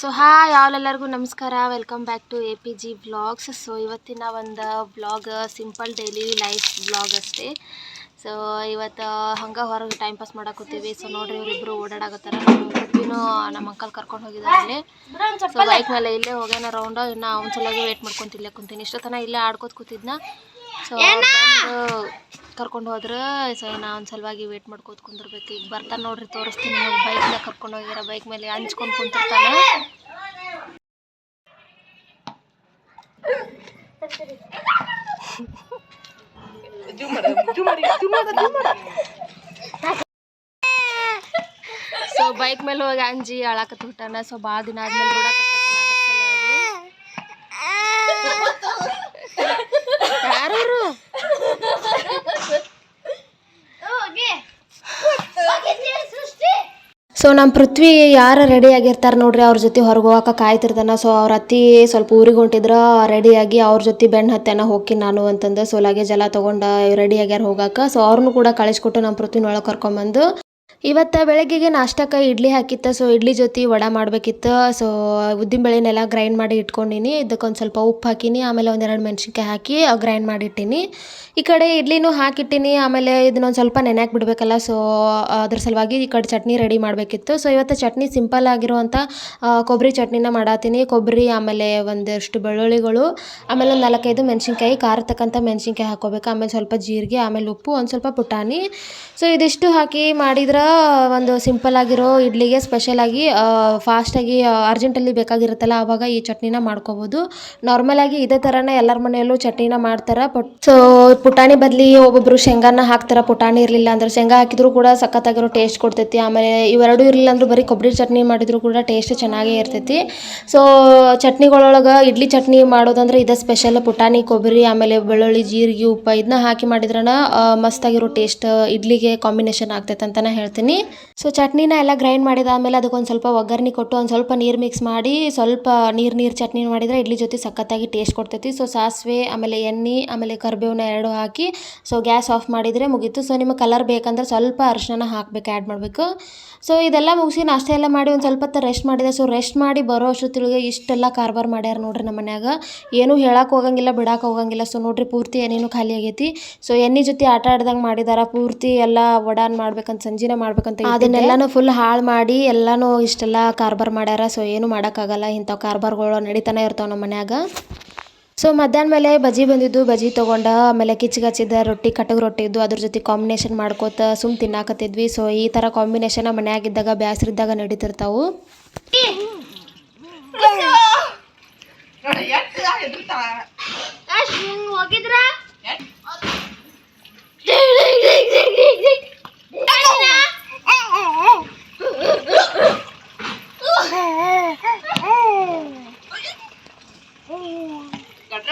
So hi ಯಾವಲೆಲ್ಲರಿಗೂ ನಮಸ್ಕಾರ. Welcome back to A P G blogs so ಇವತ್ತಿನ ಒಂದು blog simple daily life blog ಅಷ್ಟೇ. ಸೊ ಇವತ್ತು ಹಂಗೆ ಹೊರಗೆ ಟೈಮ್ ಪಾಸ್ ಮಾಡಾಕತ್ತೀವಿ ಸೊ ನೋಡ್ರಿ ಇವರಿಬ್ಬರು ಓಡಾಡಕತ್ತಾರ. ಪೃಥ್ವಿನೂ ನಮ್ಮ ಅಂಕಲ್ ಕರ್ಕೊಂಡು ಹೋಗಿದ್ದಾರೆ ಸೊ ಬೈಕ್ ಮೇಲೆ ಇಲ್ಲೇ ಹೋಗ್ಯಾನ ರೌಂಡ್ ಇನ್ನು ಅವ್ನ ಸಲುವಾಗಿ ವೇಟ್ ಮಾಡ್ಕೊತಿಲ್ಲೇ ಕುಂತೀನಿ. ಇಷ್ಟೊತ್ತನ ತನ ಇಲ್ಲೇ ಆಡ್ಕೋತ ಕೂತಿದ್ನ. ಸೊ ಕರ್ಕೊಂಡು ಹೋದ್ರೆ. ಸೊ ನಾ ಒಂದು ಸಲುವಾಗಿ ವೇಟ್ ಮಾಡ್ಕೋತ ಕುಂದಿರ್ಬೇಕು. ಈಗ ಬರ್ತಾನೆ ನೋಡ್ರಿ ತೋರಿಸ್ತೀನಿ. ಬೈಕ್ ನಾಗ್ ಕರ್ಕೊಂಡು ಹೋಗ್ಯಾರ ಬೈಕ್ ಮೇಲೆ ಹಂಚ್ಕೊಂಡು ಕುಂತಿರ್ತಾನೆ. ಸೊ ಬೈಕ್ ಮೇಲೆ ಹೋಗಿ ಅಂಜಿ ಅಳಾಕತ್ ಬಿಟ್ಟಾನ. ಸೊ ಭಾಳ ದಿನ ಆದ್ಮೇಲೆ ಬಿಡಾಕತ್ತಾನ ಅದ್ರ ಸಲುವಾಗಿ ಯಾರವರು ಸೊ ನಮ್ಮ ಪೃಥ್ವಿ ಯಾರು ರೆಡಿ ಆಗಿರ್ತಾರೆ ನೋಡ್ರಿ? ಅವ್ರ ಜೊತೆ ಹೊರಗೆ ಹೋಗಕ್ಕೆ ಕಾಯ್ತಿರ್ತಾನೆ. ಸೊ ಅವ್ರ ಅತ್ತಿ ಸ್ವಲ್ಪ ಊರಿಗೆ ಹೊಂಟಿದ್ರ ರೆಡಿಯಾಗಿ ಅವ್ರ ಜೊತೆ ಬೆಣ್ಣು ಹತ್ತೆನ ಹೋಗಿ ನಾನು ಅಂತಂದು. ಸೊ ಲಗೇಜ್ ಎಲ್ಲ ತೊಗೊಂಡು ರೆಡಿ ಆಗ್ಯಾರ ಹೋಗಕ್ಕೆ ಸೊ ಅವ್ರನ್ನೂ ಕೂಡ ಕಳಿಸ್ಕೊಟ್ಟು ನಮ್ಮ ಪೃಥ್ವಿನೊಳಗೆ ಕರ್ಕೊಂಬಂದು ಇವತ್ತು ಬೆಳಗ್ಗೆಗೆ ನಾಷ್ಟಕ್ಕೆ ಇಡ್ಲಿ ಹಾಕಿತ್ತು. ಸೊ ಇಡ್ಲಿ ಜೊತೆ ವಡೆ ಮಾಡಬೇಕಿತ್ತು. ಸೊ ಉದ್ದಿನ ಬೇಳೆನೆಲ್ಲ ಗ್ರೈಂಡ್ ಮಾಡಿ ಇಟ್ಕೊಂಡಿನಿ. ಇದಕ್ಕೊಂದು ಸ್ವಲ್ಪ ಉಪ್ಪು ಹಾಕಿನಿ. ಆಮೇಲೆ ಒಂದೆರಡು ಮೆಣಸಿನ್ಕಾಯಿ ಹಾಕಿ ಗ್ರೈಂಡ್ ಮಾಡಿ ಇಟ್ಟೀನಿ. ಈ ಕಡೆ ಇಡ್ಲಿನೂ ಹಾಕಿಟ್ಟಿನಿ. ಆಮೇಲೆ ಇದನ್ನೊಂದು ಸ್ವಲ್ಪ ನೆನೆಯಾಕೆ ಬಿಡಬೇಕಲ್ಲ. ಸೊ ಅದ್ರ ಸಲುವಾಗಿ ಈ ಕಡೆ ಚಟ್ನಿ ರೆಡಿ ಮಾಡಬೇಕಿತ್ತು. ಸೊ ಇವತ್ತು ಚಟ್ನಿ ಸಿಂಪಲ್ ಆಗಿರುವಂಥ ಕೊಬ್ಬರಿ ಚಟ್ನಿನ ಮಾಡತ್ತೀನಿ ಕೊಬ್ಬರಿ ಆಮೇಲೆ ಒಂದಷ್ಟು ಬೆಳ್ಳುಳ್ಳಿಗಳು, ಆಮೇಲೆ ಒಂದು ನಾಲ್ಕೈದು ಮೆಣಸಿನ್ಕಾಯಿ ಖಾರ ತಕ್ಕಂಥ ಮೆಣಸಿನ್ಕಾಯಿ ಹಾಕೋಬೇಕು. ಆಮೇಲೆ ಸ್ವಲ್ಪ ಜೀರಿಗೆ, ಆಮೇಲೆ ಉಪ್ಪು, ಒಂದು ಸ್ವಲ್ಪ ಪುಟಾಣಿ. ಸೊ ಇದಿಷ್ಟು ಹಾಕಿ ಮಾಡಿದ್ರೆ ಒಂದು ಸಿಂಪಲ್ ಆಗಿರೋ ಇಡ್ಲಿಗೆ ಸ್ಪೆಷಲ್ ಸ್ಪೆಷಲಾಗಿ ಫಾಸ್ಟಾಗಿ ಅರ್ಜೆಂಟಲ್ಲಿ ಬೇಕಾಗಿರುತ್ತಲ್ಲ, ಆವಾಗ ಈ ಚಟ್ನಿನ ಮಾಡ್ಕೋಬೋದು. ನಾರ್ಮಲಾಗಿ ಇದೇ ಥರನೇ ಎಲ್ಲರ ಮನೆಯಲ್ಲೂ ಚಟ್ನಿನ ಮಾಡ್ತಾರೆ. ಬಟ್ ಸೊ ಪುಟಾಣಿ ಬದಲಿ ಒಬ್ಬೊಬ್ರು ಶೇಂಗಾನ ಹಾಕ್ತಾರೆ, ಪುಟಾಣಿ ಇರಲಿಲ್ಲ ಅಂದ್ರೆ ಶೇಂಗಾ ಹಾಕಿದ್ರು ಕೂಡ ಸಖತ್ತಾಗಿರೋ ಟೇಸ್ಟ್ ಕೊಡ್ತೈತಿ. ಆಮೇಲೆ ಇವೆರಡು ಇರಲಿಲ್ಲ ಅಂದ್ರೆ ಬರೀ ಕೊಬ್ಬರಿ ಚಟ್ನಿ ಮಾಡಿದ್ರು ಕೂಡ ಟೇಸ್ಟ್ ಚೆನ್ನಾಗೇ ಇರ್ತೈತಿ. ಸೊ ಚಟ್ನಿಗಳೊಳಗೆ ಇಡ್ಲಿ ಚಟ್ನಿ ಮಾಡೋದಂದ್ರೆ ಇದೇ ಸ್ಪೆಷಲ್ ಪುಟಾಣಿ, ಕೊಬ್ಬರಿ, ಆಮೇಲೆ ಬೆಳ್ಳುಳ್ಳಿ, ಜೀರಿಗೆ, ಉಪ್ಪು ಇದನ್ನ ಹಾಕಿ ಮಾಡಿದ್ರನ ಮಸ್ತಾಗಿರೋ ಟೇಸ್ಟ್ ಇಡ್ಲಿಗೆ ಕಾಂಬಿನೇಷನ್ ಆಗ್ತೈತೆ ಅಂತಲೇ ಹೇಳ್ತೀನಿ ಸೊ ಚಟ್ನಿನ ಎಲ್ಲ ಗ್ರೈಂಡ್ ಮಾಡಿದಾದ್ಮೇಲೆ ಅದಕ್ಕೊಂದು ಸ್ವಲ್ಪ ಒಗ್ಗರಣೆ ಕೊಟ್ಟು ಒಂದು ಸ್ವಲ್ಪ ನೀರು ಮಿಕ್ಸ್ ಮಾಡಿ, ಸ್ವಲ್ಪ ನೀರು ನೀರು ಚಟ್ನಿ ಮಾಡಿದರೆ ಇಡ್ಲಿ ಜೊತೆ ಸಖತ್ತಾಗಿ ಟೇಸ್ಟ್ ಕೊಡ್ತೈತಿ. ಸೊ ಸಾಸಿವೆ, ಆಮೇಲೆ ಎಣ್ಣೆ, ಆಮೇಲೆ ಕರಿಬೇವನ್ನ ಎರಡು ಹಾಕಿ ಸೊ ಗ್ಯಾಸ್ ಆಫ್ ಮಾಡಿದರೆ ಮುಗೀತು. ಸೊ ನಿಮಗೆ ಕಲರ್ ಬೇಕಂದ್ರೆ ಸ್ವಲ್ಪ ಅರಿಶಿನ ಹಾಕಬೇಕು ಆ್ಯಡ್ ಮಾಡಬೇಕು. ಸೊ ಇದೆಲ್ಲ ಮುಗಿಸಿ ನಾಷ್ಟ ಎಲ್ಲ ಮಾಡಿ ಒಂದು ಸ್ವಲ್ಪ ಹೊತ್ತು ರೆಸ್ಟ್ ಮಾಡಿದೆ. ಸೊ ರೆಸ್ಟ್ ಮಾಡಿ ಬರೋ ಅಷ್ಟೊತ್ತಿಗೆ ಇಷ್ಟೆಲ್ಲ ಕಾರ್ಬಾರ್ ಮಾಡ್ಯಾರ ನೋಡ್ರಿ ನಮ್ಮ ಮನ್ಯಾಗ. ಏನೂ ಹೇಳಕ್ಕೆ ಹೋಗಂಗಿಲ್ಲ ಬಿಡಕ್ಕೆ ಹೋಗಂಗಿಲ್ಲ. ಸೊ ನೋಡ್ರಿ ಪೂರ್ತಿ ಏನೇನು ಖಾಲಿ ಆಗೈತಿ. ಸೊ ಎಣ್ಣೆ ಜೊತೆ ಆಟ ಆಡ್ದಂಗೆ ಮಾಡಿದಾರ. ಪೂರ್ತಿ ಎಲ್ಲ ವಡಾನ್ ಮಾಡ್ಬೇಕಂತ ಸಂಜಿನ ಮಾಡ್ಬೇಕಂತ ಅದನ್ನೆಲ್ಲಾನು ಫುಲ್ ಹಾಳು ಮಾಡಿ ಎಲ್ಲಾನು ಇಷ್ಟೆಲ್ಲ ಕಾರ್ಬಾರ್ ಮಾಡ್ಯಾರ ಸೊ ಏನು ಮಾಡೋಕ್ಕಾಗಲ್ಲ ಇಂಥವು ಕಾರ್ಬಾರ್ಗಳು ನಡೀತಾನೆ ಇರ್ತಾವೆ ನಮ್ಮ ಮನ್ಯಾಗ. ಸೊ ಮಧ್ಯಾಹ್ನ ಮೇಲೆ ಬಜ್ಜಿ ಬಂದಿದ್ದು ಬಜ್ಜಿ ತೊಗೊಂಡು ಆಮೇಲೆ ಕಿಚ್ಚಿಗಚ್ಚಿದ ರೊಟ್ಟಿ ಕಟಗ್ ರೊಟ್ಟಿ ಇದ್ದು ಅದ್ರ ಜೊತೆ ಕಾಂಬಿನೇಷನ್ ಮಾಡ್ಕೋತ ಸುಮ್ ತಿನ್ನಾಕತ್ತಿದ್ವಿ. ಸೊ ಈ ಥರ ಕಾಂಬಿನೇಷನ್ ಮನೆಯಾಗಿದ್ದಾಗ ಬ್ಯಾಸ್ರಿದ್ದಾಗ ನಡೀತಿರ್ತಾವು.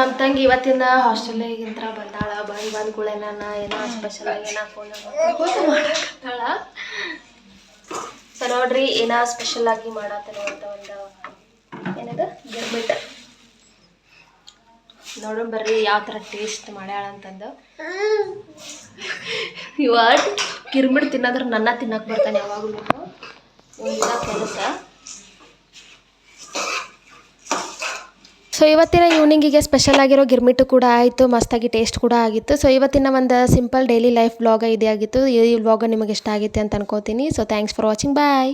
ನಮ್ಮ ತಂಗಿ ಇವತ್ತಿಂದ ಹಾಸ್ಟೆಲ್ಗಿಂತ ಬಂದಾಳ. ಬಂದು ಬಂದ ಕೂಡ ಏನೋ ಸ್ಪೆಷಲ್ ಏನೋ ಫೋನ್ ಸೊ ನೋಡ್ರಿ, ಏನೋ ಸ್ಪೆಷಲ್ ಆಗಿ ಮಾಡತ್ತಾನೆ ಅಂತ ಒಂದು ಏನದು? ಗಿರ್ಬಿಟ್ ನೋಡೋಣ ಬರ್ರಿ, ಯಾವ ಥರ ಟೇಸ್ಟ್ ಮಾಡ್ಯಾಳ ಅಂತಂದು. ಇವತ್ತು ಗಿರ್ಮಿಟ್ ತಿನ್ನೋದ್ರ ನನ್ನ ತಿನ್ನಕ್ಕೆ ಬರ್ತಾನೆ ಯಾವಾಗಲೂ. ಒಂದು ಕೆಲಸ. ಸೊ ಇವತ್ತಿನ ಈವ್ನಿಂಗಿಗೆ ಸ್ಪೆಷಲ್ ಆಗಿರೋ ಗಿರ್ಮಿಟು ಕೂಡ ಆಯಿತು, ಮಸ್ತಾಗಿ ಟೇಸ್ಟ್ ಕೂಡ ಆಗಿತ್ತು. ಸೊ ಇವತ್ತಿನ ಒಂದು ಸಿಂಪಲ್ ಡೈಲಿ ಲೈಫ್ ವ್ಲಾಗ ಇದೇ ಆಗಿತ್ತು. ಈ ವ್ಲಾಗ ನಿಮಗೆ ಇಷ್ಟ ಆಗಿತ್ತು ಅಂತ ಅನ್ಕೋತೀನಿ. So thanks for watching bye